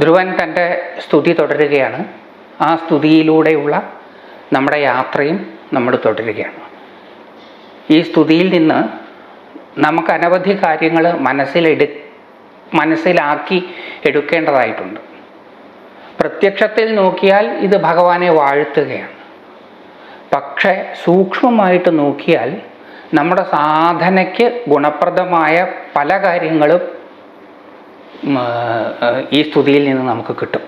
ധ്രുവൻ തന്റെ സ്തുതി തുടരുകയാണ്. ആ സ്തുതിയിലൂടെയുള്ള നമ്മുടെ യാത്രയും നമ്മൾ തുടരുകയാണ്. ഈ സ്തുതിയിൽ നിന്ന് നമുക്ക് അനവധി കാര്യങ്ങൾ മനസ്സിലെടു മനസ്സിലാക്കി എടുക്കേണ്ടതായിട്ടുണ്ട്. പ്രത്യക്ഷത്തിൽ നോക്കിയാൽ ഇത് ഭഗവാനെ വാഴ്ത്തുകയാണ്. പക്ഷേ സൂക്ഷ്മമായിട്ട് നോക്കിയാൽ നമ്മുടെ സാധനയ്ക്ക് ഗുണപ്രദമായ പല കാര്യങ്ങളും ഈ സ്തുതിയിൽ നിന്ന് നമുക്ക് കിട്ടും.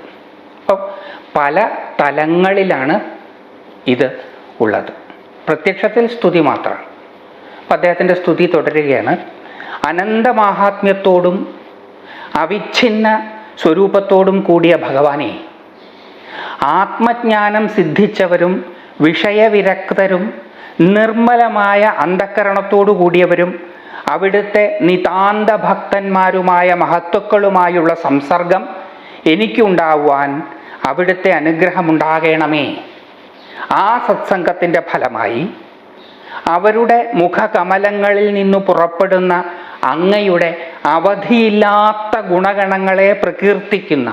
അപ്പോൾ പല തലങ്ങളിലാണ് ഇത് ഉള്ളത്. പ്രത്യക്ഷത്തിൽ സ്തുതി മാത്രമാണ്. അപ്പം അദ്ദേഹത്തിന്റെ സ്തുതി തുടരുകയാണ്. അനന്തമാഹാത്മ്യത്തോടും അവിച്ഛിന്ന സ്വരൂപത്തോടും കൂടിയ ഭഗവാനെ ആത്മജ്ഞാനം സിദ്ധിച്ചവരും വിഷയവിരക്തരും നിർമ്മലമായ അന്ധക്കരണത്തോടു കൂടിയവരും അവിടുത്തെ നിതാന്ത ഭക്തന്മാരുമായ മഹത്വക്കളുമായുള്ള സംസർഗം എനിക്കുണ്ടാവാൻ അവിടുത്തെ അനുഗ്രഹമുണ്ടാകണമേ. ആ സത്സംഗത്തിന്റെ ഫലമായി അവരുടെ മുഖകമലങ്ങളിൽ നിന്നു പുറപ്പെടുന്ന അങ്ങയുടെ അവധിയില്ലാത്ത ഗുണഗണങ്ങളെ പ്രകീർത്തിക്കുന്ന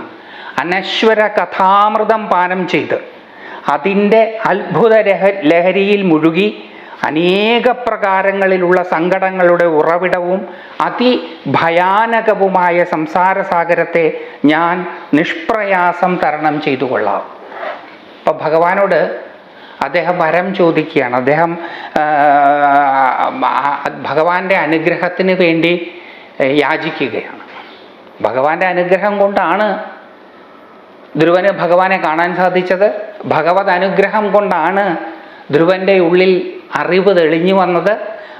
അനശ്വര കഥാമൃതം പാനം ചെയ്ത് അതിന്റെ അത്ഭുത ലഹരിയിൽ മുഴുകി അനേക പ്രകാരങ്ങളിലുള്ള സങ്കടങ്ങളുടെ ഉറവിടവും അതിഭയാനകവുമായ സംസാരസാഗരത്തെ ഞാൻ നിഷ്പ്രയാസം തരണം ചെയ്തു കൊള്ളാം. അപ്പം ഭഗവാനോട് അദ്ദേഹം വരം ചോദിക്കുകയാണ്. അദ്ദേഹം ഭഗവാന്റെ അനുഗ്രഹത്തിന് വേണ്ടി യാചിക്കുകയാണ്. ഭഗവാന്റെ അനുഗ്രഹം കൊണ്ടാണ് ധ്രുവന് ഭഗവാനെ കാണാൻ സാധിച്ചത്. ഭഗവത് അനുഗ്രഹം കൊണ്ടാണ് ധ്രുവന്റെ ഉള്ളിൽ അറിവ് തെളിഞ്ഞു വന്നത്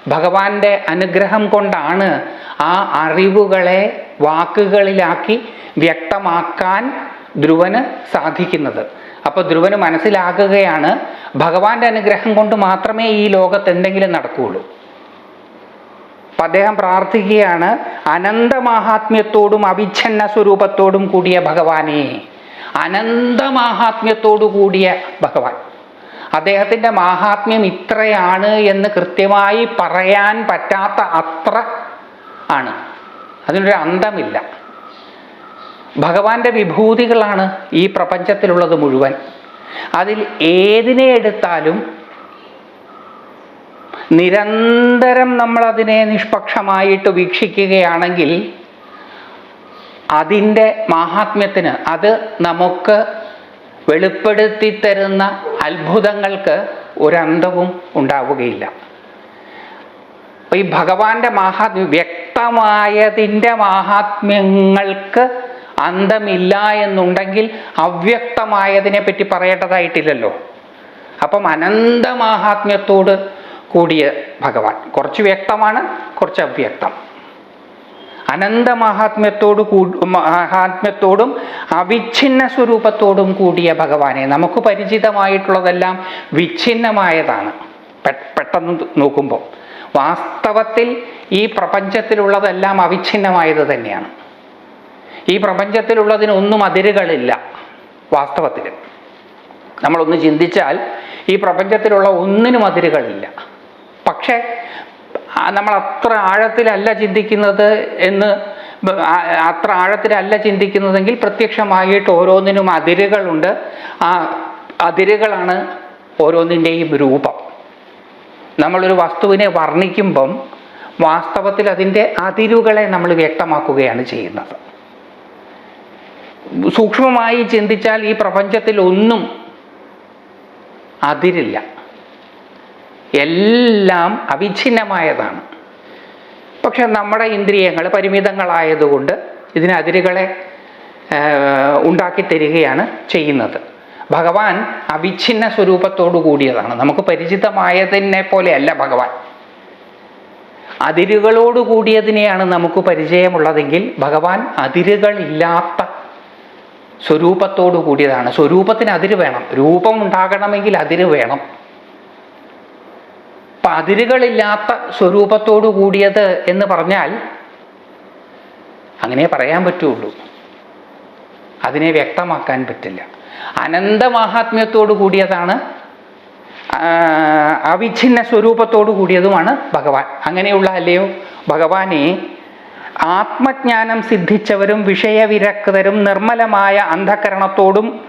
ഭഗവാന്റെ അനുഗ്രഹം കൊണ്ടാണ് ആ അറിവുകളെ വാക്കുകളിലാക്കി വ്യക്തമാക്കാൻ ധ്രുവന് സാധിക്കുന്നത്. അപ്പോൾ ധ്രുവന് മനസ്സിലാകുകയാണ് ഭഗവാന്റെ അനുഗ്രഹം കൊണ്ട് മാത്രമേ ഈ ലോകത്ത് എന്തെങ്കിലും നടക്കുകയുള്ളൂ. അപ്പം അദ്ദേഹം പ്രാർത്ഥിക്കുകയാണ് അനന്ത അനന്തമാഹാത്മ്യത്തോടും അവിച്ഛന്ന സ്വരൂപത്തോടും കൂടിയ ഭഗവാനെ അനന്ത അനന്തമാഹാത്മ്യത്തോടു കൂടിയ ഭഗവാൻ. അദ്ദേഹത്തിന്റെ മാഹാത്മ്യം ഇത്രയാണ് എന്ന് കൃത്യമായി പറയാൻ പറ്റാത്ത അത്ര ആണ്. അതിനൊരു അന്തമില്ല. ഭഗവാന്റെ വിഭൂതികളാണ് ഈ പ്രപഞ്ചത്തിലുള്ളത് മുഴുവൻ. അതിൽ ഏതിനെ എടുത്താലും നിരന്തരം നമ്മൾ അതിനെ നിഷ്പക്ഷമായിട്ട് വീക്ഷിക്കുകയാണെങ്കിൽ അതിന്റെ മാഹാത്മ്യത്തിന് അത് നമുക്ക് വെളിപ്പെടുത്തി തരുന്ന അത്ഭുതങ്ങൾക്ക് ഒരന്തവും ഉണ്ടാവുകയില്ല. അപ്പൊ ഈ ഭഗവാന്റെ മഹാത്മ്യം വ്യക്തമായതിന്റെ മാഹാത്മ്യങ്ങൾക്ക് അന്തമില്ല എന്നുണ്ടെങ്കിൽ അവ്യക്തമായതിനെ പറ്റി പറയേണ്ടതായിട്ടില്ലല്ലോ. അപ്പം അനന്തമാഹാത്മ്യത്തോട് കൂടിയ ഭഗവാൻ കുറച്ച് വ്യക്തമാണ് കുറച്ച് അവ്യക്തം. അനന്തമാഹാത്മ്യത്തോടു കൂ മഹാത്മ്യത്തോടും അവിഛിന്ന സ്വരൂപത്തോടും കൂടിയ ഭഗവാനെ. നമുക്ക് പരിചിതമായിട്ടുള്ളതെല്ലാം വിച്ഛിന്നമായതാണ്. പെട്ടെന്ന് നോക്കുമ്പോൾ. വാസ്തവത്തിൽ ഈ പ്രപഞ്ചത്തിലുള്ളതെല്ലാം അവിഛിന്നമായത് തന്നെയാണ്. ഈ പ്രപഞ്ചത്തിലുള്ളതിനൊന്നും അതിരുകളില്ല വാസ്തവത്തിൽ. നമ്മളൊന്ന് ചിന്തിച്ചാൽ ഈ പ്രപഞ്ചത്തിലുള്ള ഒന്നിനും അതിരുകളില്ല. പക്ഷേ നമ്മൾ അത്ര ആഴത്തിലല്ല ചിന്തിക്കുന്നത് എന്ന് അത്ര ആഴത്തിലല്ല ചിന്തിക്കുന്നതെങ്കിൽ പ്രത്യക്ഷമായിട്ട് ഓരോന്നിനും അതിരുകളുണ്ട്. ആ അതിരുകളാണ് ഓരോന്നിന്റെയും രൂപം. നമ്മളൊരു വസ്തുവിനെ വർണിക്കുമ്പം വാസ്തവത്തിൽ അതിന്റെ അതിരുകളെ നമ്മൾ വ്യക്തമാക്കുകയാണ് ചെയ്യുന്നത്. സൂക്ഷ്മമായി ചിന്തിച്ചാൽ ഈ പ്രപഞ്ചത്തിൽ ഒന്നും അതിരില്ല. എല്ലാം അവിഛിന്നമായതാണ്. പക്ഷെ നമ്മുടെ ഇന്ദ്രിയങ്ങൾ പരിമിതങ്ങളായതുകൊണ്ട് ഇതിന് അതിരുകളെ ഉണ്ടാക്കി തരികയാണ് ചെയ്യുന്നത്. ഭഗവാൻ അവിഛിന്ന സ്വരൂപത്തോടു കൂടിയതാണ്. നമുക്ക് പരിചിതമായതിനെ പോലെയല്ല ഭഗവാൻ. അതിരുകളോട് കൂടിയതിനെയാണ് നമുക്ക് പരിചയമുള്ളതെങ്കിൽ ഭഗവാൻ അതിരുകളില്ലാത്ത സ്വരൂപത്തോടു കൂടിയതാണ്. സ്വരൂപത്തിന് അതിര് വേണം. രൂപം ഉണ്ടാകണമെങ്കിൽ അതിര് വേണം. അപ്പൊ അതിരുകളില്ലാത്ത സ്വരൂപത്തോടു കൂടിയത് എന്ന് പറഞ്ഞാൽ അങ്ങനെ പറയാൻ പറ്റുള്ളൂ. അതിനെ വ്യക്തമാക്കാൻ പറ്റില്ല. അനന്ത അനന്തമാഹാത്മ്യത്തോടു കൂടിയതാണ് അവിഛിന്ന സ്വരൂപത്തോടു കൂടിയതുമാണ് ഭഗവാൻ. അങ്ങനെയുള്ള അല്ലയോ? ഭഗവാനെ ആത്മജ്ഞാനം സിദ്ധിച്ചവരും വിഷയവിരക്തരും നിർമ്മലമായ അന്ധകരണത്തോടും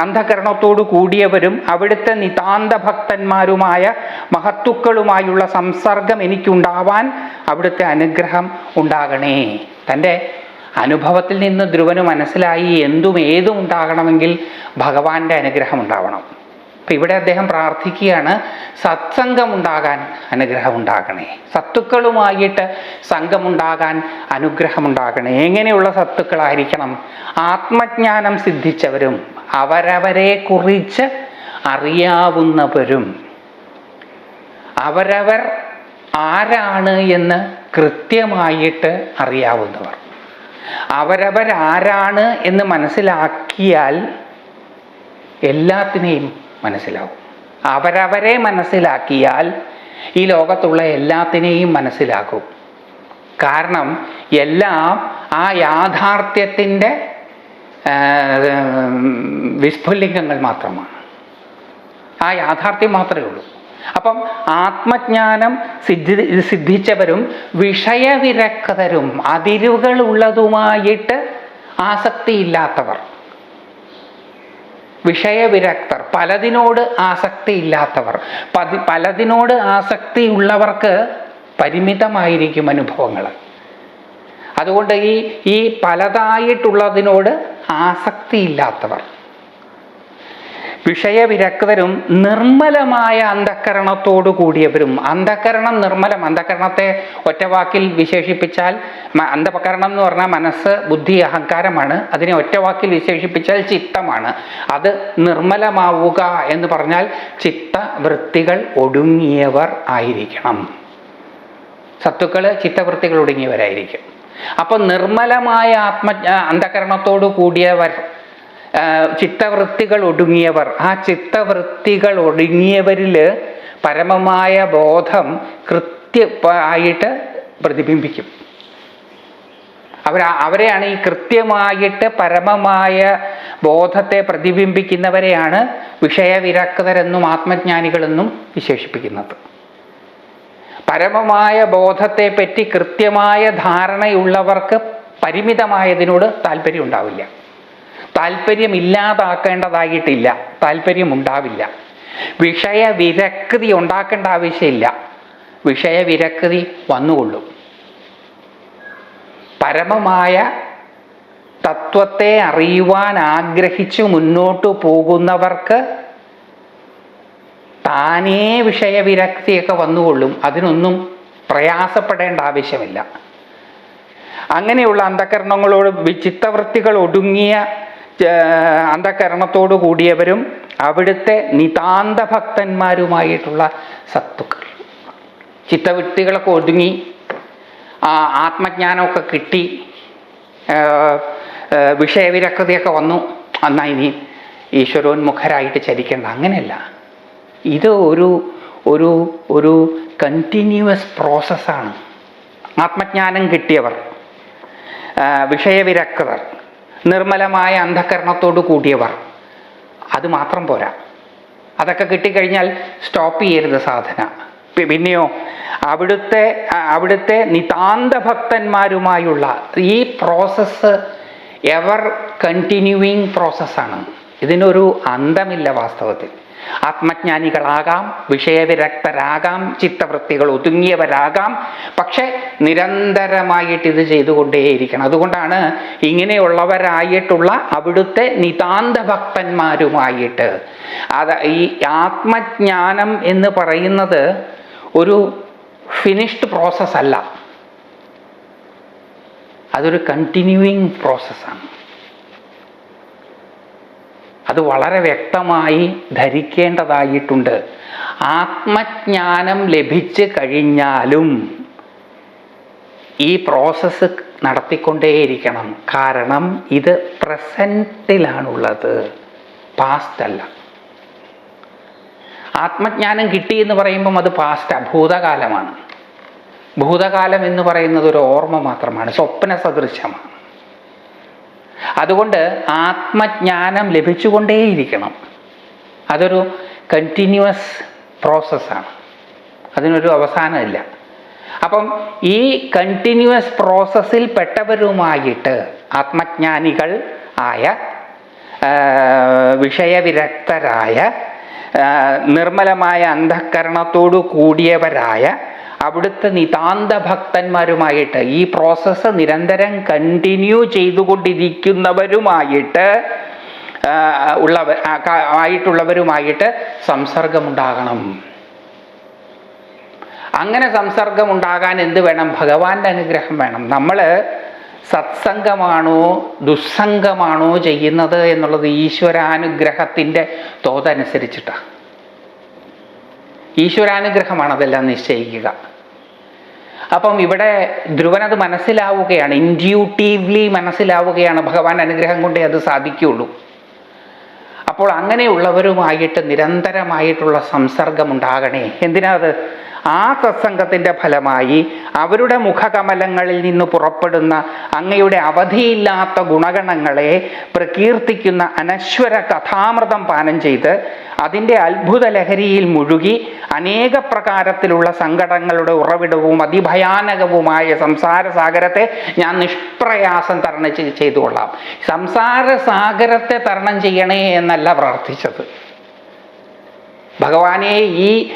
അന്ധകരണത്തോടു കൂടിയവരും അവിടുത്തെ നിതാന്ത ഭക്തന്മാരുമായ മഹത്തുക്കളുമായുള്ള സംസർഗം എനിക്കുണ്ടാവാൻ അവിടുത്തെ അനുഗ്രഹം ഉണ്ടാകണേ. തന്റെ അനുഭവത്തിൽ നിന്ന് ധ്രുവന് മനസ്സിലായി എന്തും ഏതും ഉണ്ടാകണമെങ്കിൽ ഭഗവാന്റെ അനുഗ്രഹം ഉണ്ടാവണം. അപ്പം ഇവിടെ അദ്ദേഹം പ്രാർത്ഥിക്കുകയാണ് സത്സംഗം ഉണ്ടാകാൻ അനുഗ്രഹം ഉണ്ടാകണേ സത്തുക്കളുമായിട്ട് സംഘമുണ്ടാകാൻ അനുഗ്രഹമുണ്ടാകണേ. എങ്ങനെയുള്ള സത്തുക്കളായിരിക്കണം? ആത്മജ്ഞാനം സിദ്ധിച്ചവരും അവരവരെ കുറിച്ച് അറിയാവുന്നവരും. അവരവർ ആരാണ് എന്ന് കൃത്യമായിട്ട് അറിയാവുന്നവർ. അവരവരാരാണ് എന്ന് മനസ്സിലാക്കിയാൽ എല്ലാത്തിനെയും മനസ്സിലാവും. അവരവരെ മനസ്സിലാക്കിയാൽ ഈ ലോകത്തുള്ള എല്ലാത്തിനെയും മനസ്സിലാക്കും. കാരണം എല്ലാം ആ യാഥാർത്ഥ്യത്തിന്റെ വിസ്ഫുല്ലിംഗങ്ങൾ മാത്രമാണ്. ആ യാഥാർത്ഥ്യം മാത്രമേ ഉള്ളൂ. അപ്പം ആത്മജ്ഞാനം സിദ്ധി സിദ്ധിച്ചവരും വിഷയവിരക്തരും അതിരുകളുള്ളതുമായിട്ട് ആസക്തിയില്ലാത്തവർ. വിഷയവിരക്തർ. പലതിനോട് ആസക്തി ഇല്ലാത്തവർ പതി പലതിനോട് ആസക്തി ഉള്ളവർക്ക് പരിമിതമായിരിക്കും അനുഭവങ്ങൾ. അതുകൊണ്ട് ഈ ഈ പലതായിട്ടുള്ളതിനോട് ആസക്തി ഇല്ലാത്തവർ വിഷയവിരക്തരും നിർമ്മലമായ അന്ധക്കരണത്തോടു കൂടിയവരും. അന്ധക്കരണം നിർമ്മലം. അന്ധക്കരണത്തെ ഒറ്റവാക്കിൽ വിശേഷിപ്പിച്ചാൽ അന്ധകരണം എന്ന് പറഞ്ഞാൽ മനസ്സ് ബുദ്ധി അഹങ്കാരമാണ്. അതിനെ ഒറ്റവാക്കിൽ വിശേഷിപ്പിച്ചാൽ ചിത്തമാണ്. അത് നിർമ്മലമാവുക എന്ന് പറഞ്ഞാൽ ചിത്തവൃത്തികൾ ഒടുങ്ങിയവർ ആയിരിക്കണം. സത്തുക്കൾ ചിത്തവൃത്തികൾ ഒടുങ്ങിയവരായിരിക്കും. അപ്പം നിർമ്മലമായ ആത്മ അന്ധകരണത്തോടു കൂടിയവർ ചിത്തവൃത്തികൾ ഒടുങ്ങിയവർ. ആ ചിത്തവൃത്തികൾ ഒടുങ്ങിയവരിൽ പരമമായ ബോധം കൃത്യമായിട്ട് പ്രതിബിംബിക്കും. അവർ അവരെയാണ് ഈ കൃത്യമായിട്ട് പരമമായ ബോധത്തെ പ്രതിബിംബിക്കുന്നവരെയാണ് വിഷയവിരക്തരെന്നും ആത്മജ്ഞാനികളെന്നും വിശേഷിപ്പിക്കുന്നത്. പരമമായ ബോധത്തെ പറ്റി കൃത്യമായ ധാരണയുള്ളവർക്ക് പരിമിതമായതിനോട് താല്പര്യം ഉണ്ടാവില്ല താല്പര്യം ഇല്ലാതാക്കേണ്ടതായിട്ടില്ല താല്പര്യം ഉണ്ടാവില്ല വിഷയവിരക്തി ഉണ്ടാക്കേണ്ട ആവശ്യമില്ല. വിഷയവിരക്തി വന്നുകൊള്ളും. പരമമായ തത്വത്തെ അറിയുവാൻ ആഗ്രഹിച്ചു മുന്നോട്ടു പോകുന്നവർക്ക് താനേ വിഷയവിരക്തിയൊക്കെ വന്നുകൊള്ളും. അതിനൊന്നും പ്രയാസപ്പെടേണ്ട ആവശ്യമില്ല. അങ്ങനെയുള്ള അന്ധകരണങ്ങളോട് വിചിത്തവൃത്തികൾ ഒടുങ്ങിയ അന്ധകരണത്തോടു കൂടിയവരും അവിടുത്തെ നിതാന്ത ഭക്തന്മാരുമായിട്ടുള്ള സത്തുക്കൾ. ചിത്തവൃത്തികളൊക്കെ ഒതുങ്ങി ആത്മജ്ഞാനമൊക്കെ കിട്ടി വിഷയവിരക്തയൊക്കെ വന്നു. എന്നാൽ ഇനി ഈശ്വരോന്മുഖരായിട്ട് ചരിക്കേണ്ട അങ്ങനെയല്ല. ഇത് ഒരു ഒരു ഒരു കണ്ടിന്യൂവസ് പ്രോസസ്സാണ് ആത്മജ്ഞാനം കിട്ടിയവർ വിഷയവിരക്തർ. നിർമ്മലമായ അന്ധകരണത്തോട് കൂടിയവർ. അത് മാത്രം പോരാ. അതൊക്കെ കിട്ടിക്കഴിഞ്ഞാൽ സ്റ്റോപ്പ് ചെയ്യരുത് സാധന. പിന്നെയോ അവിടുത്തെ അവിടുത്തെ നിതാന്ത ഭക്തന്മാരുമായുള്ള ഈ പ്രോസസ്സ് എവർ കണ്ടിന്യൂയിങ് പ്രോസസ്സാണ് ഇതിനൊരു അന്തമില്ല വാസ്തവത്തിൽ. ആത്മജ്ഞാനികളാകാം വിഷയവിരക്തരാകാം ചിത്തവൃത്തികൾ ഒതുങ്ങിയവരാകാം. പക്ഷെ നിരന്തരമായിട്ട് ഇത് ചെയ്തുകൊണ്ടേയിരിക്കണം. അതുകൊണ്ടാണ് ഇങ്ങനെയുള്ളവരായിട്ടുള്ള അവിടുത്തെ നിതാന്ത ഭക്തന്മാരുമായിട്ട്. അത് ഈ ആത്മജ്ഞാനം എന്ന് പറയുന്നത് ഒരു ഫിനിഷ്ഡ് പ്രോസസ്സല്ല അതൊരു കണ്ടിന്യൂയിങ് പ്രോസസ്സാണ് അത് വളരെ വ്യക്തമായി ധരിക്കേണ്ടതായിട്ടുണ്ട്. ആത്മജ്ഞാനം ലഭിച്ചു കഴിഞ്ഞാലും ഈ പ്രോസസ്സ് നടത്തിക്കൊണ്ടേയിരിക്കണം. കാരണം ഇത് പ്രസന്റിലാണുള്ളത് പാസ്റ്റ് അല്ല. ആത്മജ്ഞാനം കിട്ടി എന്ന് പറയുമ്പം അത് പാസ്റ്റ് ഭൂതകാലമാണ് ഭൂതകാലം എന്ന് പറയുന്നത് ഒരു ഓർമ്മ മാത്രമാണ്. സ്വപ്ന സദൃശമാണ് അതുകൊണ്ട് ആത്മജ്ഞാനം ലഭിച്ചുകൊണ്ടേയിരിക്കണം. അതൊരു കണ്ടിന്യൂവസ് പ്രോസസ്സാണ് അതിനൊരു അവസാനമില്ല. അപ്പം ഈ കണ്ടിന്യൂസ് പ്രോസസ്സിൽ പെട്ടവരുമായിട്ട് ആത്മജ്ഞാനികൾ ആയ വിഷയവിരക്തരായ നിർമ്മലമായ അന്ധക്കരണത്തോടു കൂടിയവരായ അവിടുത്തെ നിതാന്ത ഭക്തന്മാരുമായിട്ട് ഈ പ്രോസസ്സ് നിരന്തരം കണ്ടിന്യൂ ചെയ്തുകൊണ്ടിരിക്കുന്നവരുമായിട്ട് ഉള്ളവർ ആയിട്ടുള്ളവരുമായിട്ട് സംസർഗമുണ്ടാകണം. അങ്ങനെ സംസർഗം ഉണ്ടാകാൻ എന്ത് വേണം? ഭഗവാന്റെ അനുഗ്രഹം വേണം. നമ്മൾ സത്സംഗമാണോ ദുസ്സംഗമാണോ ചെയ്യുന്നത് എന്നുള്ളത് ഈശ്വരാനുഗ്രഹത്തിന്റെ തോതനുസരിച്ചിട്ടാണ് ഈശ്വരാനുഗ്രഹമാണ് അതെല്ലാം നിശ്ചയിക്കുക. അപ്പം ഇവിടെ ധ്രുവനത് മനസ്സിലാവുകയാണ് ഇൻഡ്യൂട്ടീവ്ലി മനസ്സിലാവുകയാണ് ഭഗവാൻ അനുഗ്രഹം കൊണ്ടേ അത് സാധിക്കുകയുള്ളൂ. അപ്പോൾ അങ്ങനെയുള്ളവരുമായിട്ട് നിരന്തരമായിട്ടുള്ള സംസർഗം ഉണ്ടാകണേ എന്തിനാ അത്? ആ സത്സംഗത്തിന്റെ ഫലമായി അവരുടെ മുഖകമലങ്ങളിൽ നിന്ന് പുറപ്പെടുന്ന അങ്ങയുടെ അവധിയില്ലാത്ത ഗുണഗണങ്ങളെ പ്രകീർത്തിക്കുന്ന അനശ്വര കഥാമൃതം പാനം ചെയ്ത് അതിന്റെ അത്ഭുത ലഹരിയിൽ മുഴുകി അനേക പ്രകാരത്തിലുള്ള സങ്കടങ്ങളുടെ ഉറവിടവും അതിഭയാനകവുമായ സംസാരസാഗരത്തെ ഞാൻ നിഷ്പ്രയാസം തരണം ചെയ്തുകൊള്ളാം. ചെയ്തു കൊള്ളാം സംസാര സാഗരത്തെ തരണം ചെയ്യണേ എന്നല്ല പ്രാർത്ഥിച്ചത്. ഭഗവാനെ ഈ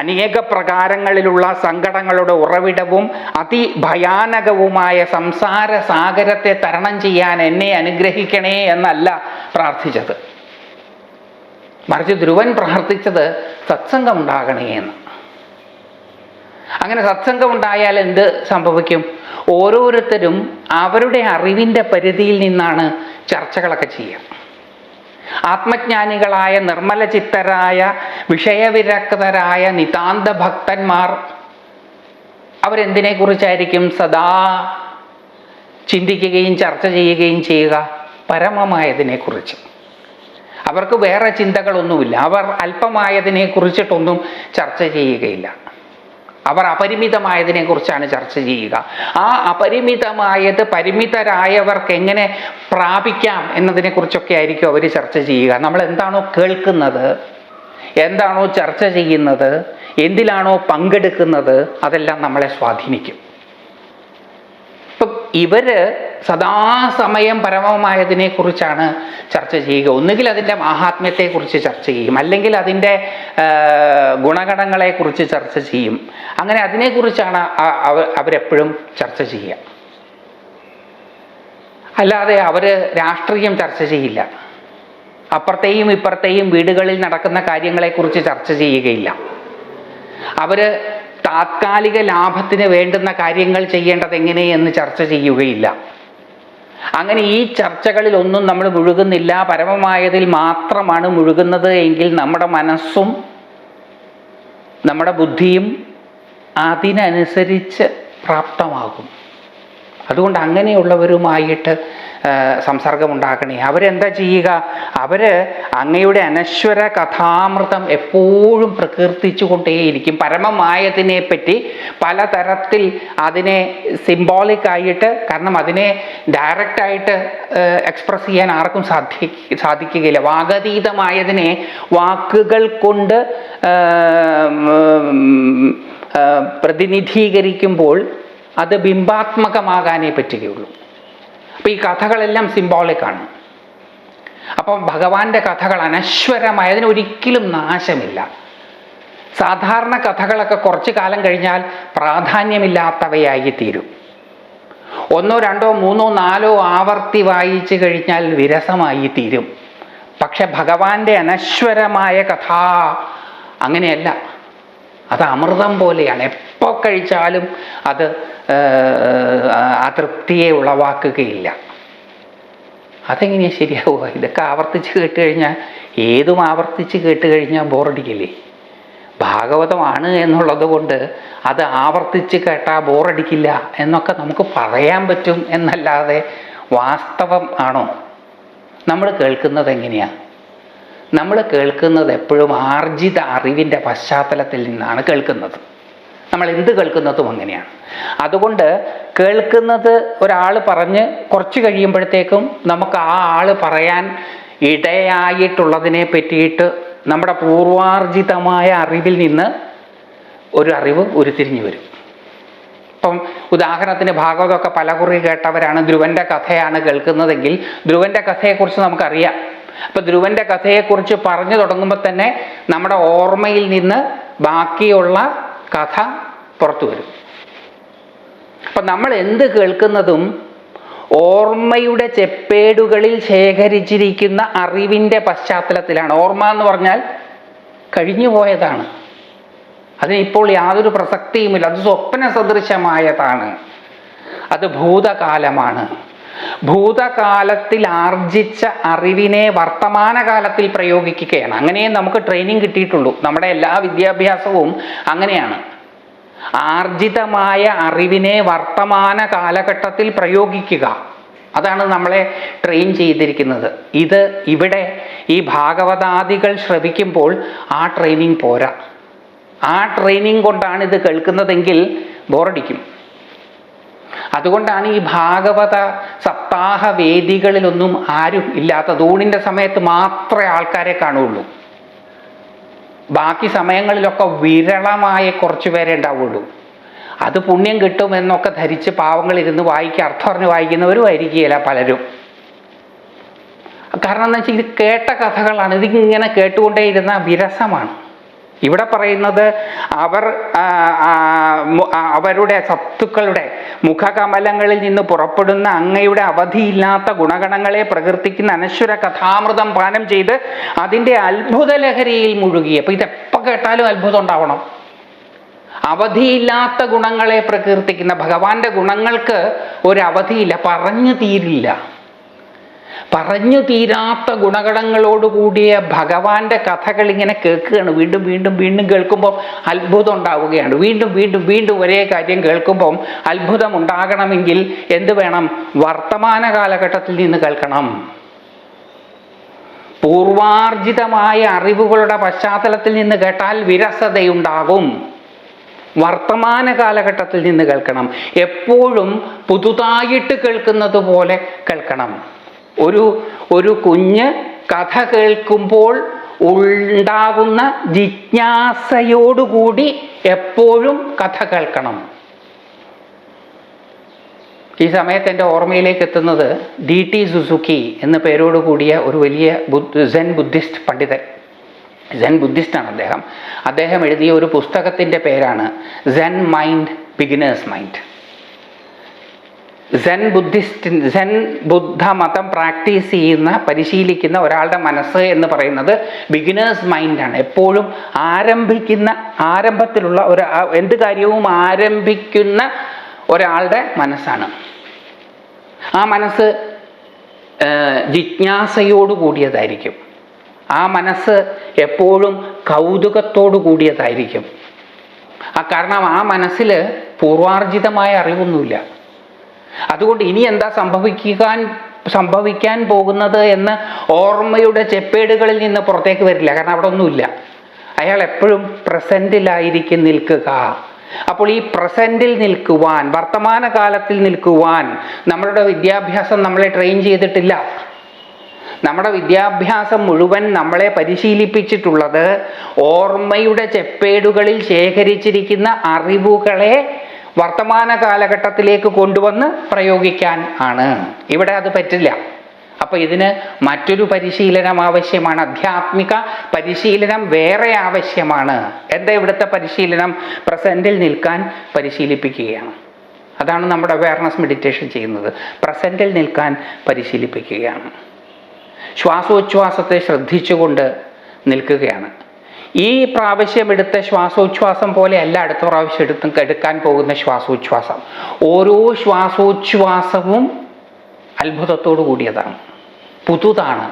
അനേക പ്രകാരങ്ങളിലുള്ള സങ്കടങ്ങളുടെ ഉറവിടവും അതിഭയാനകവുമായ സംസാര സാഗരത്തെ തരണം ചെയ്യാൻ എന്നെ അനുഗ്രഹിക്കണേ എന്നല്ല പ്രാർത്ഥിച്ചത്. മറിച്ച് ധ്രുവൻ പ്രാർത്ഥിച്ചത് സത്സംഗം ഉണ്ടാകണേ എന്ന്. അങ്ങനെ സത്സംഗം ഉണ്ടായാൽ എന്ത് സംഭവിക്കും? ഓരോരുത്തരും അവരുടെ അറിവിന്റെ പരിധിയിൽ നിന്നാണ് ചർച്ചകളൊക്കെ ചെയ്യുക. ആത്മജ്ഞാനികളായ നിർമ്മല ചിത്തരായ വിഷയവിരക്തരായ നിതാന്ത ഭക്തന്മാർ അവരെന്തിനെക്കുറിച്ചായിരിക്കും സദാ ചിന്തിക്കുകയും ചർച്ച ചെയ്യുകയും ചെയ്യുക? പരമമായതിനെക്കുറിച്ച്. അവർക്ക് വേറെ ചിന്തകളൊന്നുമില്ല. അവർ അല്പമായതിനെ കുറിച്ചിട്ടൊന്നും ചർച്ച ചെയ്യുകയില്ല. അവർ അപരിമിതമായതിനെ കുറിച്ചാണ് ചർച്ച ചെയ്യുക. ആ അപരിമിതമായത് പരിമിതരായവർക്ക് എങ്ങനെ പ്രാപിക്കാം എന്നതിനെ കുറിച്ചൊക്കെ ആയിരിക്കും അവർ ചർച്ച ചെയ്യുക. നമ്മൾ എന്താണോ കേൾക്കുന്നത്? എന്താണോ ചർച്ച ചെയ്യുന്നത്? എന്തിലാണോ പങ്കെടുക്കുന്നത്? അതെല്ലാം നമ്മളെ സ്വാധീനിക്കും. ഇവർ സദാസമയം പരമമായതിനെ കുറിച്ചാണ് ചർച്ച ചെയ്യുക. ഒന്നുകിൽ അതിന്റെ മാഹാത്മ്യത്തെക്കുറിച്ച് ചർച്ച ചെയ്യും. അല്ലെങ്കിൽ അതിന്റെ ഗുണഗണങ്ങളെക്കുറിച്ച് ചർച്ച ചെയ്യും. അങ്ങനെ അതിനെക്കുറിച്ചാണ് അവരെപ്പോഴും ചർച്ച ചെയ്യുക. അല്ലാതെ അവർ രാഷ്ട്രീയം ചർച്ച ചെയ്യില്ല. അപ്പുറത്തെയും ഇപ്പുറത്തെയും വീടുകളിൽ നടക്കുന്ന കാര്യങ്ങളെക്കുറിച്ച് ചർച്ച ചെയ്യുകയില്ല. അവർ താത്കാലിക ലാഭത്തിന് വേണ്ടുന്ന കാര്യങ്ങൾ ചെയ്യേണ്ടത് എങ്ങനെയെന്ന് ചർച്ച ചെയ്യുകയില്ല. അങ്ങനെ ഈ ചർച്ചകളിൽ ഒന്നും നമ്മൾ മുഴുകുന്നില്ല. പരമമായതിൽ മാത്രമാണ് മുഴുകുന്നത് എങ്കിൽ നമ്മുടെ മനസ്സും നമ്മുടെ ബുദ്ധിയും അതിനനുസരിച്ച് പ്രാപ്തമാകും. അതുകൊണ്ട് അങ്ങനെയുള്ളവരുമായിട്ട് സംസർഗമുണ്ടാക്കണേ. അവരെന്താ ചെയ്യുക? അവർ അങ്ങയുടെ അനശ്വര കഥാമൃതം എപ്പോഴും പ്രകീർത്തിച്ചു കൊണ്ടേയിരിക്കും പരമമായതിനെ പറ്റി പലതരത്തിൽ അതിനെ സിംബോളിക് ആയിട്ട് കാരണം അതിനെ ഡയറക്റ്റായിട്ട് എക്സ്പ്രസ് ചെയ്യാൻ ആർക്കും സാധി സാധിക്കുകയില്ല. വാഗതീതമായതിനെ വാക്കുകൾ കൊണ്ട് പ്രതിനിധീകരിക്കുമ്പോൾ അത് ബിംബാത്മകമാകാനേ പറ്റുകയുള്ളൂ. അപ്പോൾ ഈ കഥകളെല്ലാം സിംബോളിക്കാണ് അപ്പം ഭഗവാന്റെ കഥകൾ അനശ്വരമായ അതിന് ഒരിക്കലും നാശമില്ല. സാധാരണ കഥകളൊക്കെ കുറച്ചു കാലം കഴിഞ്ഞാൽ പ്രാധാന്യമില്ലാത്തവയായി തീരും ഒന്നോ രണ്ടോ മൂന്നോ നാലോ ആവർത്തി വായിച്ചു കഴിഞ്ഞാൽ വിരസമായി തീരും പക്ഷെ ഭഗവാന്റെ അനശ്വരമായ കഥ അങ്ങനെയല്ല. അത് അമൃതം പോലെയാണ്. എപ്പോൾ കഴിച്ചാലും അത് അതൃപ്തിയെ ഉളവാക്കുകയില്ല. അതെങ്ങനെയാണ് ശരിയാവുക? ഇതൊക്കെ ആവർത്തിച്ച് കേട്ട് കഴിഞ്ഞാൽ ഏതും ആവർത്തിച്ച് കേട്ട് കഴിഞ്ഞാൽ ബോറടിക്കില്ലേ? ഭാഗവതമാണ് എന്നുള്ളത് കൊണ്ട് അത് ആവർത്തിച്ച് കേട്ടാൽ ബോറടിക്കില്ല എന്നൊക്കെ നമുക്ക് പറയാൻ പറ്റും എന്നല്ലാതെ വാസ്തവം ആണോ? നമ്മൾ കേൾക്കുന്നത് എങ്ങനെയാണ് നമ്മൾ കേൾക്കുന്നത് എപ്പോഴും ആർജിത അറിവിന്റെ പശ്ചാത്തലത്തിൽ നിന്നാണ് കേൾക്കുന്നത്. നമ്മൾ എന്ത് കേൾക്കുന്നതും അങ്ങനെയാണ്. അതുകൊണ്ട് കേൾക്കുന്നത് ഒരാൾ പറഞ്ഞ് കുറച്ച് കഴിയുമ്പോഴത്തേക്കും നമുക്ക് ആ ആൾ പറയാൻ ഇടയായിട്ടുള്ളതിനെ പറ്റിയിട്ട് നമ്മുടെ പൂർവാർജിതമായ അറിവിൽ നിന്ന് ഒരു അറിവ് ഉരുത്തിരിഞ്ഞു വരും. ഇപ്പം ഉദാഹരണത്തിന് ഭാഗവതമൊക്കെ പല കുറി കേട്ടവരാണ് ധ്രുവന്റെ കഥയാണ് കേൾക്കുന്നതെങ്കിൽ ധ്രുവന്റെ കഥയെക്കുറിച്ച് നമുക്കറിയാം. അപ്പം ധ്രുവന്റെ കഥയെക്കുറിച്ച് പറഞ്ഞു തുടങ്ങുമ്പോൾ തന്നെ നമ്മുടെ ഓർമ്മയിൽ നിന്ന് ബാക്കിയുള്ള കഥ പുറത്തു വരും. അപ്പൊ നമ്മൾ എന്ത് കേൾക്കുന്നതും ഓർമ്മയുടെ ചെപ്പേടുകളിൽ ശേഖരിച്ചിരിക്കുന്ന അറിവിന്റെ പശ്ചാത്തലത്തിലാണ്. ഓർമ്മ എന്ന് പറഞ്ഞാൽ കഴിഞ്ഞു പോയതാണ്. ഇപ്പോൾ യാതൊരു പ്രസക്തിയുമില്ല. അത് സ്വപ്ന സദൃശമായതാണ് അത് ഭൂതകാലമാണ്. ഭൂതകാലത്തിൽ ആർജിച്ച അറിവിനെ വർത്തമാനകാലത്തിൽ പ്രയോഗിക്കുകയാണ്. അങ്ങനെയേ നമുക്ക് ട്രെയിനിങ് കിട്ടിയിട്ടുള്ളൂ. നമ്മുടെ എല്ലാ വിദ്യാഭ്യാസവും അങ്ങനെയാണ്. ആർജിതമായ അറിവിനെ വർത്തമാന കാലഘട്ടത്തിൽ പ്രയോഗിക്കുക. അതാണ് നമ്മളെ ട്രെയിൻ ചെയ്തിരിക്കുന്നത്. ഇത് ഇവിടെ ഈ ഭാഗവതാദികൾ ശ്രവിക്കുമ്പോൾ ആ ട്രെയിനിങ് പോരാ. ആ ട്രെയിനിങ് കൊണ്ടാണ് ഇത് കേൾക്കുന്നതെങ്കിൽ ബോറടിക്കും അതുകൊണ്ടാണ് ഈ ഭാഗവത സപ്താഹ വേദികളിലൊന്നും ആരും ഇല്ലാത്ത ഊണിന്റെ സമയത്ത് മാത്രമേ ആൾക്കാരെ കാണുള്ളൂ ബാക്കി സമയങ്ങളിലൊക്കെ വിരളമായ കുറച്ച് പേരെ ഉണ്ടാവുള്ളൂ അത് പുണ്യം കിട്ടുമെന്നൊക്കെ ധരിച്ച് പാവങ്ങൾ ഇരുന്ന് വായിക്കുക അർത്ഥം പറഞ്ഞ് വായിക്കുന്നവരും ആയിരിക്കുകയില്ല പലരും. കാരണം എന്താ വെച്ചാൽ ഇത് കേട്ട കഥകളാണ് ഇതിങ്ങനെ കേട്ടുകൊണ്ടേയിരുന്ന വിരസമാണ്. ഇവിടെ പറയുന്നത് അവർ അവരുടെ സത്തുക്കളുടെ മുഖകമലങ്ങളിൽ നിന്ന് പുറപ്പെടുന്ന അങ്ങയുടെ അവധിയില്ലാത്ത ഗുണഗണങ്ങളെ പ്രകീർത്തിക്കുന്ന അനശ്വര കഥാമൃതം പാനം ചെയ്ത് അതിന്റെ അത്ഭുത ലഹരിയിൽ മുഴുകി. അപ്പൊ ഇതെപ്പോൾ കേട്ടാലും അത്ഭുതം ഉണ്ടാവണം. അവധിയില്ലാത്ത ഗുണങ്ങളെ പ്രകീർത്തിക്കുന്ന ഭഗവാന്റെ ഗുണങ്ങൾക്ക് ഒരു അവധിയില്ല പറഞ്ഞു തീരില്ല. പറഞ്ഞു തീരാത്ത ഗുണഗണങ്ങളോടുകൂടിയ ഭഗവാന്റെ കഥകൾ ഇങ്ങനെ കേൾക്കുകയാണ്. വീണ്ടും വീണ്ടും വീണ്ടും കേൾക്കുമ്പോൾ അത്ഭുതം ഉണ്ടാവുകയാണ്. വീണ്ടും വീണ്ടും വീണ്ടും ഒരേ കാര്യം കേൾക്കുമ്പോൾ അത്ഭുതം ഉണ്ടാകണമെങ്കിൽ എന്ത് വേണം? വർത്തമാന കാലഘട്ടത്തിൽ നിന്ന് കേൾക്കണം. പൂർവാർജിതമായ അറിവുകളുടെ പശ്ചാത്തലത്തിൽ നിന്ന് കേട്ടാൽ വിരസതയുണ്ടാകും. വർത്തമാന കാലഘട്ടത്തിൽ നിന്ന് കേൾക്കണം. എപ്പോഴും പുതുതായിട്ട് കേൾക്കുന്നത് പോലെ കേൾക്കണം. ഒരു ഒരു കുഞ്ഞ് കഥ കേൾക്കുമ്പോൾ ഉണ്ടാകുന്ന ജിജ്ഞാസയോടുകൂടി എപ്പോഴും കഥ കേൾക്കണം. ഈ സമയത്ത് എന്റെ ഓർമ്മയിലേക്ക് എത്തുന്നത് ഡി ടി സുസുക്കി എന്ന പേരോട് കൂടിയ ഒരു വലിയ ബുദ്ധ സെൻ ബുദ്ധിസ്റ്റ് പണ്ഡിതൻ. സെൻ ബുദ്ധിസ്റ്റാണ് അദ്ദേഹം. അദ്ദേഹം എഴുതിയ ഒരു പുസ്തകത്തിന്റെ പേരാണ് Zen mind beginners mind Zen Buddhist Zen ബുദ്ധ മതം പ്രാക്ടീസ് ചെയ്യുന്ന പരിശീലിക്കുന്ന ഒരാളുടെ മനസ്സ് എന്ന് പറയുന്നത് ബിഗിനേഴ്സ് മൈൻഡാണ് എപ്പോഴും ആരംഭിക്കുന്ന ആരംഭത്തിലുള്ള ഒരു എന്ത് കാര്യവും ആരംഭിക്കുന്ന ഒരാളുടെ മനസ്സാണ്. ആ മനസ്സ് ജിജ്ഞാസയോടു കൂടിയതായിരിക്കും. ആ മനസ്സ് എപ്പോഴും കൗതുകത്തോടു കൂടിയതായിരിക്കും. ആ കാരണം ആ മനസ്സിൽ പൂർവാർജിതമായ അറിവൊന്നുമില്ല. അതുകൊണ്ട് ഇനി എന്താ സംഭവിക്കാൻ സംഭവിക്കാൻ പോകുന്നത് എന്ന് ഓർമ്മയുടെ ചെപ്പേടുകളിൽ നിന്ന് പുറത്തേക്ക് വരില്ല. കാരണം അവിടെ ഒന്നുമില്ല. അയാൾ എപ്പോഴും പ്രസന്റിലായിരിക്കും നിൽക്കുക. അപ്പോൾ ഈ പ്രസന്റിൽ നിൽക്കുവാൻ വർത്തമാനകാലത്തിൽ നിൽക്കുവാൻ നമ്മളുടെ വിദ്യാഭ്യാസം നമ്മളെ ട്രെയിൻ ചെയ്തിട്ടില്ല. നമ്മുടെ വിദ്യാഭ്യാസം മുഴുവൻ നമ്മളെ പരിശീലിപ്പിച്ചിട്ടുള്ളത് ഓർമ്മയുടെ ചെപ്പേടുകളിൽ ശേഖരിച്ചിരിക്കുന്ന അറിവുകളെ വർത്തമാന കാലഘട്ടത്തിലേക്ക് കൊണ്ടുവന്ന് പ്രയോഗിക്കാൻ ആണ്. ഇവിടെ അത് പറ്റില്ല. അപ്പോൾ ഇതിന് മറ്റൊരു പരിശീലനം ആവശ്യമാണ്. ആധ്യാത്മിക പരിശീലനം വേറെ ആവശ്യമാണ്. എന്താ ഇവിടുത്തെ പരിശീലനം? പ്രസന്റിൽ നിൽക്കാൻ പരിശീലിപ്പിക്കുകയാണ്. അതാണ് നമ്മുടെ അവയർനെസ് മെഡിറ്റേഷൻ ചെയ്യുന്നത്. പ്രസന്റിൽ നിൽക്കാൻ പരിശീലിപ്പിക്കുകയാണ്. ശ്വാസോച്ഛ്വാസത്തെ ശ്രദ്ധിച്ചുകൊണ്ട് നിൽക്കുകയാണ്. ഈ പ്രാവശ്യം എടുത്ത ശ്വാസോച്ഛ്വാസം പോലെ അല്ല അടുത്ത പ്രാവശ്യം എടുത്തും എടുക്കാൻ പോകുന്ന ശ്വാസോച്ഛ്വാസം. ഓരോ ശ്വാസോച്ഛ്വാസവും അത്ഭുതത്തോടു കൂടിയതാണ്. പുതുതാണ്.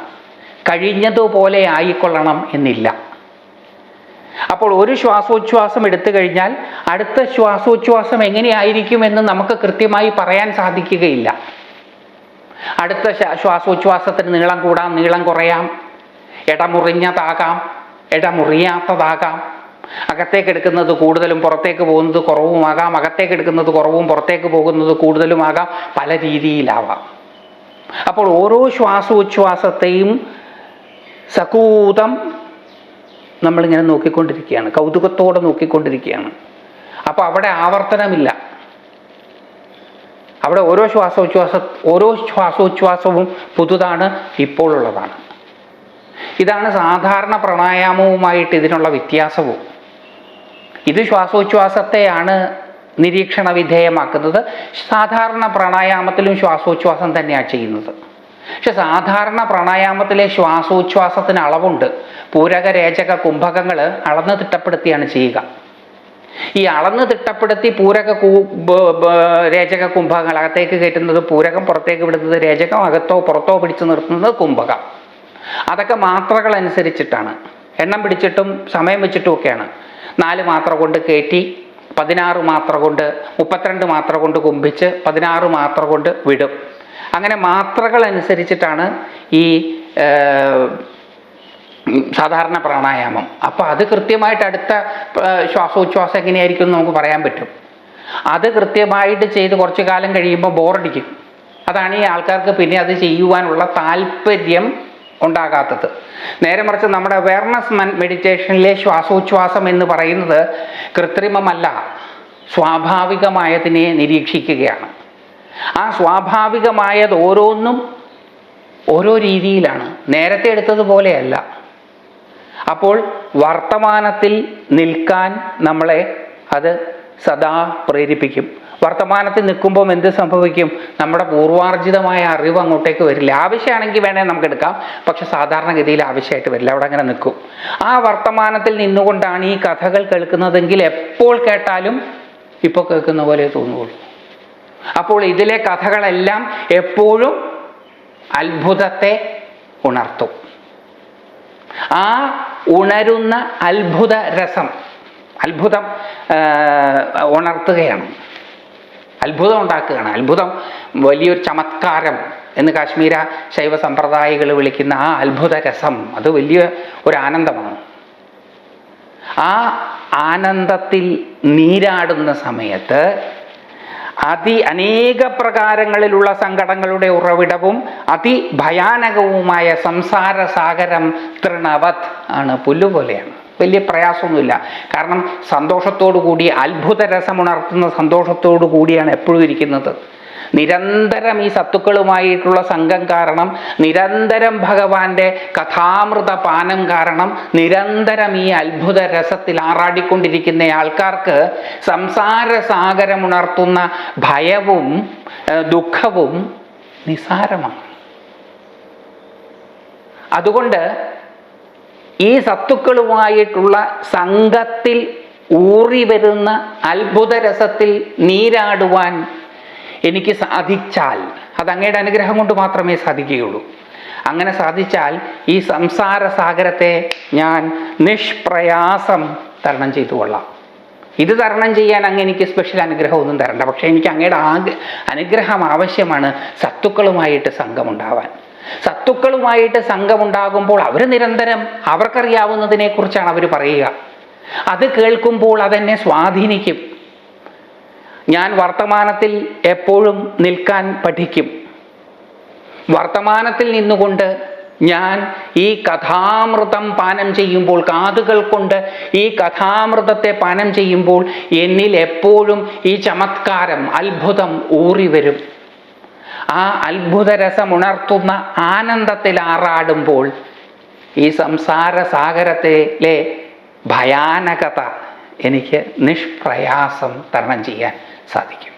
കഴിഞ്ഞതുപോലെ ആയിക്കൊള്ളണം എന്നില്ല. അപ്പോൾ ഒരു ശ്വാസോച്ഛ്വാസം എടുത്തു കഴിഞ്ഞാൽ അടുത്ത ശ്വാസോച്ഛ്വാസം എങ്ങനെയായിരിക്കുമെന്ന് നമുക്ക് കൃത്യമായി പറയാൻ സാധിക്കുകയില്ല. അടുത്ത ശ്വാസോച്ഛ്വാസത്തിന് നീളം കൂടാം നീളം കുറയാം ഇടമുറിഞ്ഞതാകാം ഇടമുറിയാത്തതാകാം. അകത്തേക്ക് എടുക്കുന്നത് കൂടുതലും പുറത്തേക്ക് പോകുന്നത് കുറവുമാകാം. അകത്തേക്ക് എടുക്കുന്നത് കുറവും പുറത്തേക്ക് പോകുന്നത് കൂടുതലുമാകാം. പല രീതിയിലാവാം. അപ്പോൾ ഓരോ ശ്വാസോച്ഛ്വാസത്തെയും സകൂതം നമ്മളിങ്ങനെ നോക്കിക്കൊണ്ടിരിക്കുകയാണ്. കൗതുകത്തോടെ നോക്കിക്കൊണ്ടിരിക്കുകയാണ്. അപ്പോൾ അവിടെ ആവർത്തനമില്ല. അവിടെ ഓരോ ശ്വാസോച്ഛ്വാസ ഓരോ ശ്വാസോച്ഛ്വാസവും പുതുതാണ് ഇപ്പോൾ ഉള്ളതാണ് ഇതാണ് സാധാരണ പ്രാണായാമവുമായിട്ട് ഇതിനുള്ള വ്യത്യാസവും. ഇത് ശ്വാസോച്ഛ്വാസത്തെയാണ് നിരീക്ഷണ വിധേയമാക്കുന്നത്. സാധാരണ പ്രാണായാമത്തിലും ശ്വാസോച്ഛ്വാസം തന്നെയാണ് ചെയ്യുന്നത്. പക്ഷെ സാധാരണ പ്രാണായാമത്തിലെ ശ്വാസോച്ഛ്വാസത്തിന് അളവുണ്ട്. പൂരക രേചക കുംഭകങ്ങൾ അളന്ന് തിട്ടപ്പെടുത്തിയാണ് ചെയ്യുക. ഈ അളന്ന് തിട്ടപ്പെടുത്തി പൂരക കൂ രേചക കുംഭകങ്ങൾ അകത്തേക്ക് കയറ്റുന്നത് പൂരകം പുറത്തേക്ക് വിടുന്നത് രേചകം അകത്തോ പുറത്തോ പിടിച്ചു നിർത്തുന്നത് കുംഭകം. അതൊക്കെ മാത്രകൾ അനുസരിച്ചിട്ടാണ് എണ്ണം പിടിച്ചിട്ടും സമയം വെച്ചിട്ടും ഒക്കെയാണ് നാല് മാത്ര കൊണ്ട് കയറ്റി പതിനാറ് മാത്ര കൊണ്ട് മുപ്പത്തിരണ്ട് മാത്ര കൊണ്ട് കുമ്പിച്ച് പതിനാറ് മാത്ര കൊണ്ട് വിടും. അങ്ങനെ മാത്രകൾ അനുസരിച്ചിട്ടാണ് ഈ സാധാരണ പ്രാണായാമം. അപ്പോൾ അത് കൃത്യമായിട്ട് അടുത്ത ശ്വാസോച്ഛ്വാസം എങ്ങനെയായിരിക്കും എന്ന് നമുക്ക് പറയാൻ പറ്റും. അത് കൃത്യമായിട്ട് ചെയ്ത് കുറച്ച് കാലം കഴിയുമ്പോൾ ബോറടിക്കും. അതാണ് ഈ ആൾക്കാർക്ക് പിന്നെ അത് ചെയ്യുവാനുള്ള താല്പര്യം ഉണ്ടാകാത്തത്. നേരെ മറിച്ച് നമ്മുടെ അവയർനെസ് മെഡിറ്റേഷനിലെ ശ്വാസോച്ഛ്വാസം എന്ന് പറയുന്നത് കൃത്രിമമല്ല സ്വാഭാവികമായതിനെ നിരീക്ഷിക്കുകയാണ്. ആ സ്വാഭാവികമായത് ഓരോന്നും ഓരോ രീതിയിലാണ്. നേരത്തെ എടുത്തതുപോലെയല്ല അപ്പോൾ വർത്തമാനത്തിൽ നിൽക്കാൻ നമ്മളെ അത് സദാ പ്രേരിപ്പിക്കും. വർത്തമാനത്തിൽ നിൽക്കുമ്പോൾ എന്ത് സംഭവിക്കും? നമ്മുടെ പൂർവാർജിതമായ അറിവ് അങ്ങോട്ടേക്ക് വരില്ല. ആവശ്യമാണെങ്കിൽ വേണേൽ നമുക്ക് എടുക്കാം. പക്ഷെ സാധാരണഗതിയിൽ ആവശ്യമായിട്ട് വരില്ല. അവിടെ അങ്ങനെ നിൽക്കും. ആ വർത്തമാനത്തിൽ നിന്നുകൊണ്ടാണ് ഈ കഥകൾ കേൾക്കുന്നതെങ്കിൽ എപ്പോൾ കേട്ടാലും ഇപ്പോൾ കേൾക്കുന്ന പോലെ തോന്നുകയുള്ളൂ. അപ്പോൾ ഇതിലെ കഥകളെല്ലാം എപ്പോഴും അത്ഭുതത്തെ ഉണർത്തും. ആ ഉണരുന്ന അത്ഭുത രസം അത്ഭുതം ഉണർത്തുകയാണ്. അത്ഭുതം ഉണ്ടാക്കുകയാണ്. അത്ഭുതം വലിയൊരു ചമത്കാരം എന്ന് കാശ്മീര ശൈവ സമ്പ്രദായികൾ വിളിക്കുന്ന ആ അത്ഭുത രസം അത് വലിയ ഒരു ആനന്ദമാണ്. ആ ആനന്ദത്തിൽ നീരാടുന്ന സമയത്ത് അതി അനേക പ്രകാരങ്ങളിലുള്ള സങ്കടങ്ങളുടെ ഉറവിടവും അതിഭയാനകവുമായ സംസാര സാഗരം തൃണവത് ആണ് പുല്ലുപോലെയാണ്. വലിയ പ്രയാസമൊന്നുമില്ല. കാരണം സന്തോഷത്തോടു കൂടി അത്ഭുത രസമുണർത്തുന്ന സന്തോഷത്തോടു കൂടിയാണ് എപ്പോഴും ഇരിക്കുന്നത്. നിരന്തരം ഈ സത്തുക്കളുമായിട്ടുള്ള സംഘം കാരണം നിരന്തരം ഭഗവാന്റെ കഥാമൃത പാനം കാരണം നിരന്തരം ഈ അത്ഭുത രസത്തിൽ ആറാടിക്കൊണ്ടിരിക്കുന്ന ആൾക്കാർക്ക് സംസാരസാഗരമുണർത്തുന്ന ഭയവും ദുഃഖവും നിസാരമാണ്. അതുകൊണ്ട് ഈ സത്തുക്കളുമായിട്ടുള്ള സംഘത്തിൽ ഊറി വരുന്ന അത്ഭുത രസത്തിൽ നീരാടുവാൻ എനിക്ക് സാധിച്ചാൽ അത് അങ്ങയുടെ അനുഗ്രഹം കൊണ്ട് മാത്രമേ സാധിക്കുകയുള്ളൂ. അങ്ങനെ സാധിച്ചാൽ ഈ സംസാര സാഗരത്തെ ഞാൻ നിഷ്പ്രയാസം തരണം ചെയ്തു കൊള്ളാം. ഇത് തരണം ചെയ്യാൻ അങ്ങ് എനിക്ക് സ്പെഷ്യൽ അനുഗ്രഹമൊന്നും തരണ്ട. പക്ഷേ എനിക്ക് അങ്ങയുടെ ആഗ്ര അനുഗ്രഹം ആവശ്യമാണ് സത്തുക്കളുമായിട്ട് സംഘമുണ്ടാവാൻ. സത്തുക്കളുമായിട്ട് സംഘമുണ്ടാകുമ്പോൾ അവർ നിരന്തരം അവർക്കറിയാവുന്നതിനെ കുറിച്ചാണ് അവർ പറയുക. അത് കേൾക്കുമ്പോൾ അതെന്നെ സ്വാധീനിക്കും. ഞാൻ വർത്തമാനത്തിൽ എപ്പോഴും നിൽക്കാൻ പഠിക്കും. വർത്തമാനത്തിൽ നിന്നുകൊണ്ട് ഞാൻ ഈ കഥാമൃതം പാനം ചെയ്യുമ്പോൾ കാതുകൾ കൊണ്ട് ഈ കഥാമൃതത്തെ പാനം ചെയ്യുമ്പോൾ എന്നിൽ എപ്പോഴും ഈ ചമത്കാരം അത്ഭുതം ഊറി വരും ആ അത്ഭുതരസമുണർത്തുന്ന ആനന്ദത്തിൽ ആറാടുമ്പോൾ ഈ സംസാര സാഗരത്തിലെ ഭയാനകത എനിക്ക് നിഷ്പ്രയാസം തരണം ചെയ്യാൻ സാധിക്കും.